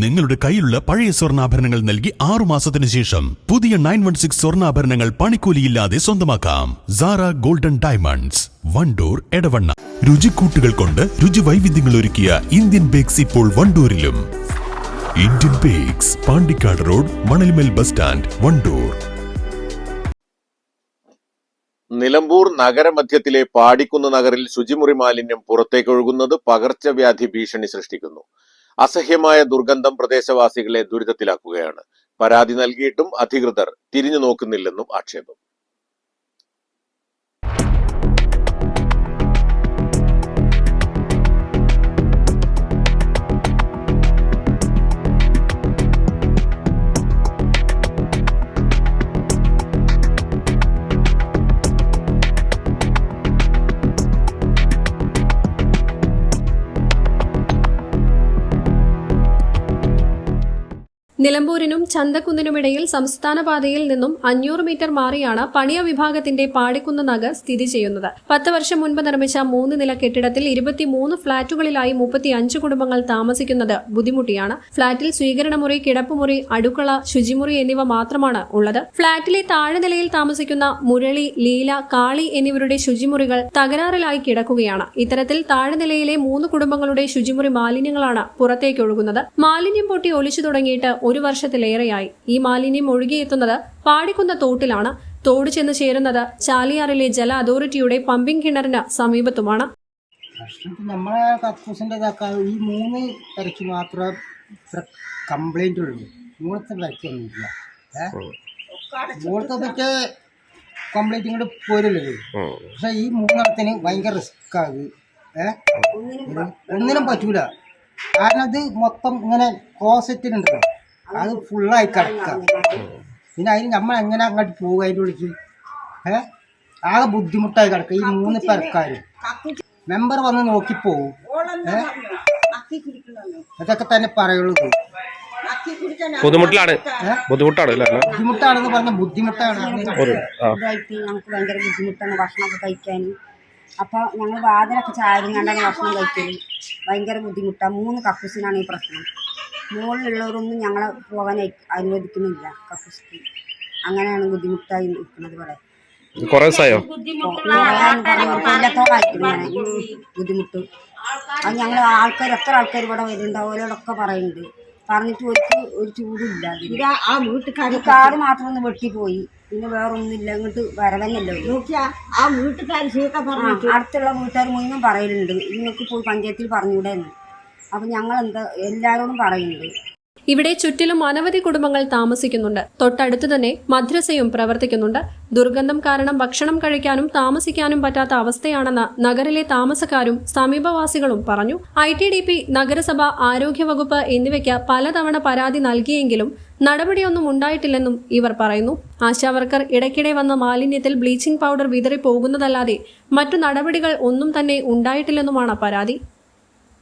നിങ്ങളുടെ കയ്യിലുള്ള പഴയ സ്വർണാഭരണങ്ങൾ നൽകി ആറു മാസത്തിന് ശേഷം പുതിയ നയൻ വൺ സിക്സ് സ്വർണാഭരണങ്ങൾ പണിക്കൂലിയില്ലാതെ സ്വന്തമാക്കാം. Zara golden diamonds Wandoor Edavanna. രുചിക്കൂട്ടുകൾ കൊണ്ട് രുചി വൈവിധ്യങ്ങൾ ഒരുക്കിയ ഇന്ത്യൻ ബേക്സ് ഇപ്പോൾ വണ്ടൂരിലും. Indian bakes Pandikkad road Manalmel bus stand Wandoor. Nilambur നഗരമധ്യത്തിലെ Padikkunnu നഗറിൽ ശുചിമുറി മാലിന്യം പുറത്തേക്കൊഴുകുന്നത് പകർച്ചവ്യാധി ഭീഷണി സൃഷ്ടിക്കുന്നു. അസഹ്യമായ ദുർഗന്ധം പ്രദേശവാസികളെ ദുരിതത്തിലാക്കുകയാണ്. പരാതി നൽകിയിട്ടും അധികൃതർ തിരിഞ്ഞു നോക്കുന്നില്ലെന്നും ആക്ഷേപം. നിലമ്പൂരിനും ചന്തക്കുന്നിനുമിടയിൽ സംസ്ഥാന പാതയിൽ നിന്നും അഞ്ഞൂറ് മീറ്റർ മാറിയാണ് പണിയ വിഭാഗത്തിന്റെ പാടിക്കുന്ന് നഗർ സ്ഥിതി ചെയ്യുന്നത്. പത്ത് വർഷം മുൻപ് നിർമ്മിച്ച മൂന്ന് നില കെട്ടിടത്തിൽ ഇരുപത്തിമൂന്ന് ഫ്ളാറ്റുകളിലായി മുപ്പത്തിയഞ്ച് കുടുംബങ്ങൾ താമസിക്കുന്നത് ബുദ്ധിമുട്ടിയാണ്. ഫ്ളാറ്റിൽ സ്വീകരണമുറി കിടപ്പുമുറി അടുക്കള ശുചിമുറി എന്നിവ മാത്രമാണ് ഉള്ളത്. ഫ്ളാറ്റിലെ താഴെ നിലയിൽ താമസിക്കുന്ന മുരളി ലീല കാളി എന്നിവരുടെ ശുചിമുറികൾ തകരാറിലായി കിടക്കുകയാണ്. ഇത്തരത്തിൽ താഴെ നിലയിലെ മൂന്ന് കുടുംബങ്ങളുടെ ശുചിമുറി മാലിന്യങ്ങളാണ് പുറത്തേക്ക് ഒഴുകുന്നത്. മാലിന്യം പൊട്ടി ഒലിച്ചു തുടങ്ങിയിട്ട് ഒരു വർഷത്തിലേറെയായി. ഈ മാലിന്യം ഒഴുകിയെത്തുന്നത് പാടിക്കുന്ന തോട്ടിലാണ്. തോട് ചെന്ന് ചേരുന്നത് ചാലിയാറിലെ ജല അതോറിറ്റിയുടെ പമ്പിംഗ് കിണറിന് സമീപത്തുമാണ്. നമ്മളെ കക്കൂസിന്റെ ഈ മൂന്ന് പെരയ്ക്ക് മാത്രമേ കംപ്ലൈന്റ് കംപ്ലൈന്റ് ഉള്ളൂ. മൂന്നത്തെ പെരയ്ക്കൊന്നുമില്ല ഏ? മൂന്നത്തെ പറ്റ കംപ്ലൈന്റ് ഇങ്ങോട്ട് പോരുള്ളത് പക്ഷെ ഈ മൂന്നെണ്ണത്തിന് ഭയങ്കര റിസ്ക് ആകും ഏ? ഇത് ഒന്നിനും പറ്റൂല. കാരണം അത് മൊത്തം ഇങ്ങനെ ക്ലോസറ്റിനുണ്ടല്ലോ അത് ഫുള്ളായി കിടക്കുക പിന്നെ അതിന് നമ്മൾ എങ്ങനെ അങ്ങോട്ട് പോവുക അതിന്റെ ഉള്ളിക്ക്? ഏ? ആകെ ബുദ്ധിമുട്ടായി കിടക്കുക ഈ മൂന്ന് പേർക്കാരും. മെമ്പർ വന്ന് നോക്കിപ്പോവും ഏ? അതൊക്കെ തന്നെ പറയുള്ളൂ ബുദ്ധിമുട്ടിലാണ്? ബുദ്ധിമുട്ടാണ്. അല്ലേ? ബുദ്ധിമുട്ടാണെന്ന് പറഞ്ഞ ബുദ്ധിമുട്ടാണ്. ഞങ്ങൾക്ക് ഭയങ്കര ബുദ്ധിമുട്ടാണ് ഭക്ഷണമൊക്കെ കഴിക്കാൻ. അപ്പോൾ ഞങ്ങൾ വാതിലൊക്കെ ചാരിങ്ങാണ്ടാണ് ഭക്ഷണം കഴിക്കൽ. ഭയങ്കര ബുദ്ധിമുട്ടാണ് മൂന്ന് കക്കൂസിനാണ് ഈ പ്രശ്നം. മുകളിലുള്ളവരൊന്നും ഞങ്ങളെ പോകാൻ അനുവദിക്കുന്നില്ല. കക്കൂസിക്ക്. അങ്ങനെയാണ് ബുദ്ധിമുട്ടായി നിൽക്കുന്നത് ഇവിടെ കുറെ ദിവസമായോ ബുദ്ധിമുട്ട്. അത് ഞങ്ങൾ ആൾക്കാർ എത്ര ആൾക്കാർ ഇവിടെ വരുന്നുണ്ട് അവരോടൊക്കെ പറയുന്നുണ്ട്. പറഞ്ഞിട്ട് ഒരു ഒരു ചൂടില്ല. ആ വീട്ടുകാർ കാട് മാത്രം ഒന്ന് വെട്ടിപ്പോയി. പിന്നെ വേറെ ഒന്നുമില്ല ഇങ്ങോട്ട് വരവന്നല്ലോ നോക്കിയാ ആ വീട്ടുകാർ അടുത്തുള്ള വീട്ടുകാർ മുഴുവൻ പറയലുണ്ട്. ഇങ്ങോട്ട് പോയി പഞ്ചായത്തിൽ പറഞ്ഞുകൂടെ എന്ന് അപ്പം ഞങ്ങൾ എന്താ എല്ലാവരോടും പറയുന്നുണ്ട് ഇവിടെ ചുറ്റിലും അനവധി കുടുംബങ്ങൾ താമസിക്കുന്നുണ്ട്. തൊട്ടടുത്ത് തന്നെ മദ്രസയും പ്രവർത്തിക്കുന്നുണ്ട്. ദുർഗന്ധം കാരണം ഭക്ഷണം കഴിക്കാനും താമസിക്കാനും പറ്റാത്ത അവസ്ഥയാണെന്ന് നഗരിലെ താമസക്കാരും സമീപവാസികളും പറഞ്ഞു. ഐ ടി ഡി പി നഗരസഭ ആരോഗ്യവകുപ്പ് എന്നിവയ്ക്ക് പലതവണ പരാതി നൽകിയെങ്കിലും നടപടിയൊന്നും ഉണ്ടായിട്ടില്ലെന്നും ഇവർ പറയുന്നു. ആശാവർക്കർ ഇടയ്ക്കിടെ വന്ന മാലിന്യത്തിൽ ബ്ലീച്ചിംഗ് പൗഡർ വിതറി പോകുന്നതല്ലാതെ മറ്റു നടപടികൾ ഒന്നും തന്നെ ഉണ്ടായിട്ടില്ലെന്നുമാണ് പരാതി.